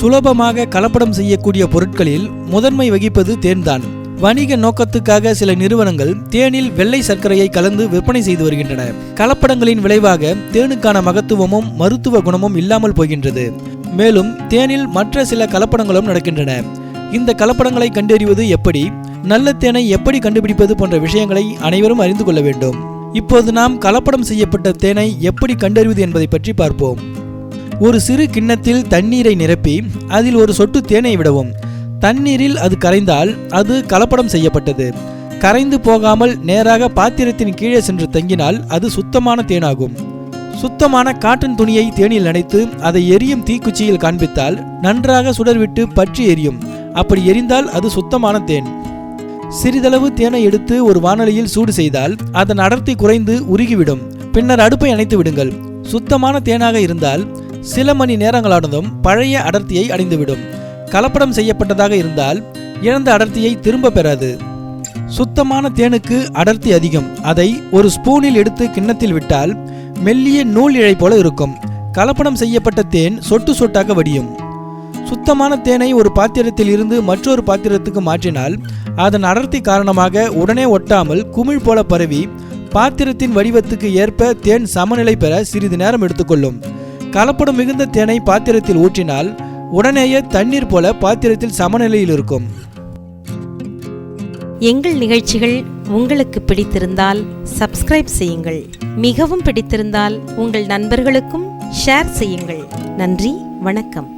சுலபமாக கலப்படம் செய்யக்கூடிய பொருட்களில் முதன்மை வகிப்பது தேன்தான். வணிக நோக்கத்துக்காக சில நிறுவனங்கள் தேனில் வெள்ளை சர்க்கரையை கலந்து விற்பனை செய்து வருகின்றன. கலப்படங்களின் விளைவாக தேனுக்கான மகத்துவமும் மருத்துவ குணமும் இல்லாமல் போகின்றது. மேலும் தேனில் மற்ற சில கலப்படங்களும் நடக்கின்றன. இந்த கலப்படங்களை கண்டறிவது எப்படி நல்ல தேனை எப்படி கண்டுபிடிப்பது போன்ற விஷயங்களை அனைவரும் அறிந்து கொள்ள வேண்டும். இப்போது நாம் கலப்படம் செய்யப்பட்ட தேனை எப்படி கண்டறிவது என்பதை பற்றி பார்ப்போம். ஒரு சிறு கிண்ணத்தில் தண்ணீரை நிரப்பி அதில் ஒரு சொட்டு தேனை விடவும். தண்ணீரில் அது கரைந்தால் அது கலப்படம் செய்யப்பட்டது. கரைந்து போகாமல் நேராக பாத்திரத்தின் கீழே சென்று தங்கினால் அது சுத்தமான தேனாகும். சுத்தமான காட்டன் துணியை தேனில் நனைத்து அதை எரியும் தீக்குச்சியில் காண்பித்தால் நன்றாக சுடர்விட்டு பற்றி எரியும். அப்படி எரிந்தால் அது சுத்தமான தேன். சிறிதளவு தேனை எடுத்து ஒரு வானொலியில் சூடு செய்தால் அதன் அடர்த்தி குறைந்து உருகிவிடும். பின்னர் அடுப்பை அணைத்து விடுங்கள். சுத்தமான தேனாக இருந்தால் சில மணி நேரங்களானதும் பழைய அடர்த்தியை அடைந்துவிடும். கலப்படம் செய்யப்பட்டதாக இருந்தால் இழந்த அடர்த்தியை திரும்ப பெறாது. சுத்தமான தேனுக்கு அடர்த்தி அதிகம். அதை ஒரு ஸ்பூனில் எடுத்து கிண்ணத்தில் விட்டால் மெல்லிய நூல் இழை போல இருக்கும். கலப்படம் செய்யப்பட்ட தேன் சொட்டு சொட்டாக வடியும். சுத்தமான தேனை ஒரு பாத்திரத்தில் இருந்து மற்றொரு பாத்திரத்துக்கு மாற்றினால் அதன் அடர்த்தி காரணமாக உடனே ஒட்டாமல் குமிழ் போல பரவி பாத்திரத்தின் வடிவத்துக்கு ஏற்ப தேன் சமநிலை பெற சிறிது நேரம் எடுத்துக்கொள்ளும். கலப்படம் மிகுந்த தேனை பாத்திரத்தில் ஊற்றினால் உடனேயே தண்ணீர் போல பாத்திரத்தில் சமநிலையில் இருக்கும். எங்கள் நிகழ்ச்சிகள் உங்களுக்கு பிடித்திருந்தால் சப்ஸ்கிரைப் செய்யுங்கள். மிகவும் பிடித்திருந்தால் உங்கள் நண்பர்களுக்கும் ஷேர் செய்யுங்கள். நன்றி வணக்கம்.